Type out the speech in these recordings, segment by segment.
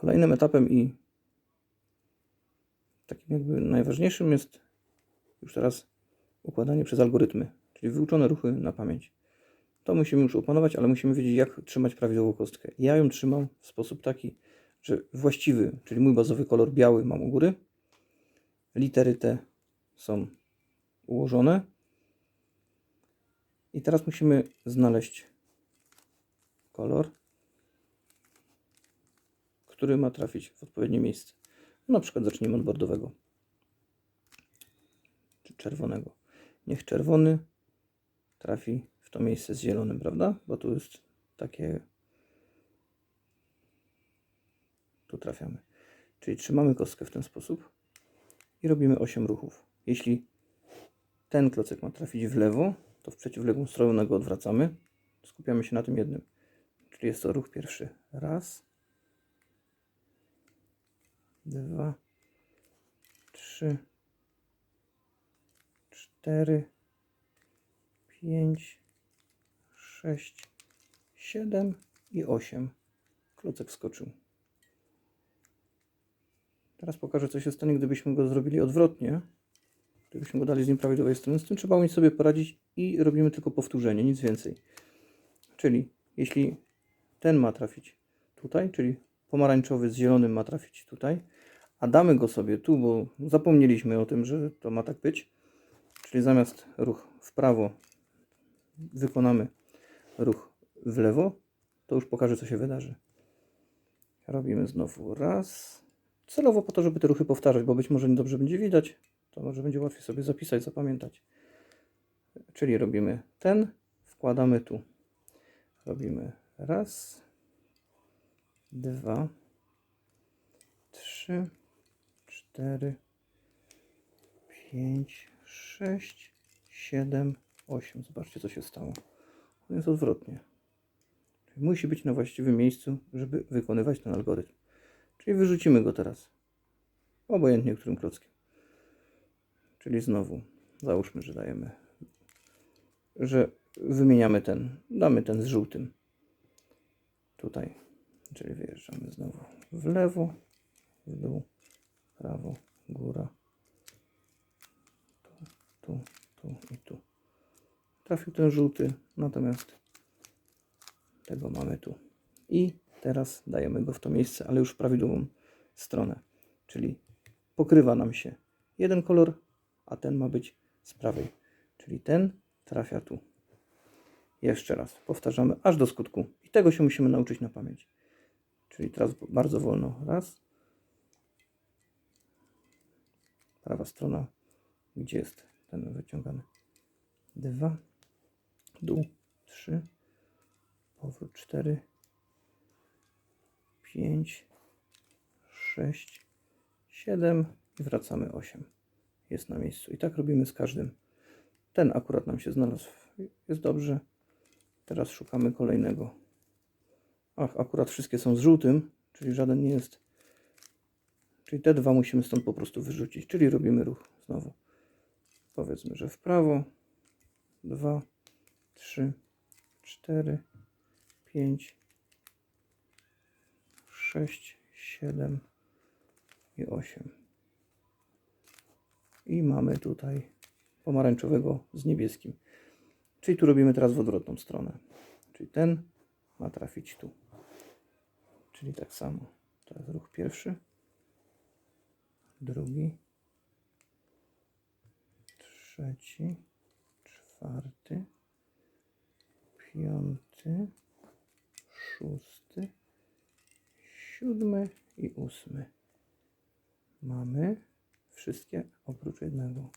Kolejnym etapem i takim jakby najważniejszym jest już teraz układanie przez algorytmy, czyli wyuczone ruchy na pamięć. To musimy już opanować, ale musimy wiedzieć, jak trzymać prawidłową kostkę. Ja ją trzymam w sposób taki, że właściwy, czyli mój bazowy kolor biały mam u góry, litery te są ułożone. I teraz musimy znaleźć kolor, który ma trafić w odpowiednie miejsce. Na przykład zacznijmy od bordowego czy czerwonego. Niech czerwony trafi w to miejsce z zielonym, prawda? Bo tu jest takie. Tu trafiamy. Czyli trzymamy kostkę w ten sposób i robimy 8 ruchów. Jeśli ten klocek ma trafić w lewo, to w przeciwległą stronę go odwracamy. Skupiamy się na tym jednym. Czyli jest to ruch pierwszy. Raz, dwa, trzy, cztery, pięć, sześć, siedem i osiem. Klocek skoczył. Teraz pokażę, co się stanie, gdybyśmy go zrobili odwrotnie. Gdybyśmy go dali z nieprawidłowej strony. Z tym trzeba umieć sobie poradzić i robimy tylko powtórzenie, nic więcej. Czyli jeśli ten ma trafić tutaj, czyli pomarańczowy z zielonym ma trafić tutaj, a damy go sobie tu, bo zapomnieliśmy o tym, że to ma tak być. Czyli zamiast ruch w prawo wykonamy ruch w lewo, to już pokażę, co się wydarzy. Robimy znowu raz. Celowo po to, żeby te ruchy powtarzać, bo być może niedobrze będzie widać, to może będzie łatwiej sobie zapisać, zapamiętać. Czyli robimy ten, wkładamy tu. Robimy raz, dwa, trzy, cztery, pięć, sześć, siedem, osiem. Zobaczcie, co się stało. On jest odwrotnie. Czyli musi być na właściwym miejscu, żeby wykonywać ten algorytm. Czyli wyrzucimy go teraz. Obojętnie którym klockiem. Czyli znowu, załóżmy, że dajemy, że wymieniamy ten, damy ten z żółtym. Tutaj. Czyli wyjeżdżamy znowu w lewo, w dół, prawo, góra. Tu, tu, tu i tu. Trafił ten żółty, natomiast tego mamy tu. I teraz dajemy go w to miejsce, ale już w prawidłową stronę. Czyli pokrywa nam się jeden kolor, a ten ma być z prawej. Czyli ten trafia tu. Jeszcze raz powtarzamy aż do skutku. I tego się musimy nauczyć na pamięć. Czyli teraz bardzo wolno. Raz. Prawa strona. Gdzie jest ten wyciągany? Dwa. Dół. Trzy. Powrót. Cztery. Pięć. Sześć. Siedem. I wracamy. Osiem. Jest na miejscu. I tak robimy z każdym. Ten akurat nam się znalazł. Jest dobrze. Teraz szukamy kolejnego. Ach, akurat wszystkie są z żółtym, czyli żaden nie jest. Czyli te dwa musimy stąd po prostu wyrzucić. Czyli robimy ruch znowu. Powiedzmy, że w prawo. Dwa, trzy, cztery, pięć, sześć, siedem i osiem. I mamy tutaj pomarańczowego z niebieskim. Czyli tu robimy teraz w odwrotną stronę. Czyli ten ma trafić tu. Czyli tak samo. To jest ruch pierwszy, drugi, trzeci, czwarty, piąty, szósty, siódmy i ósmy. Mamy wszystkie oprócz jednego.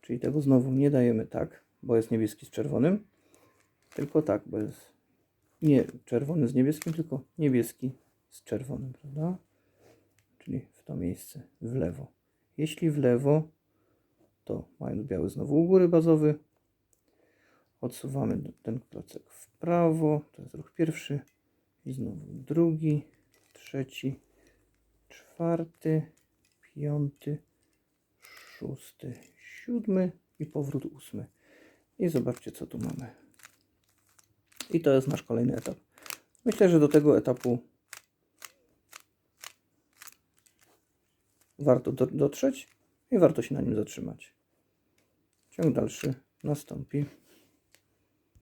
Czyli tego znowu nie dajemy tak, bo jest niebieski z czerwonym, tylko tak, bo jest nie czerwony z niebieskim, tylko niebieski z czerwonym, prawda? To miejsce, w lewo. Jeśli w lewo, to mając biały znowu u góry bazowy, odsuwamy ten klocek w prawo, to jest ruch pierwszy, i znowu drugi, trzeci, czwarty, piąty, szósty, siódmy i powrót ósmy. I zobaczcie, co tu mamy. I to jest nasz kolejny etap. Myślę, że do tego etapu warto do, dotrzeć i warto się na nim zatrzymać. Ciąg dalszy nastąpi.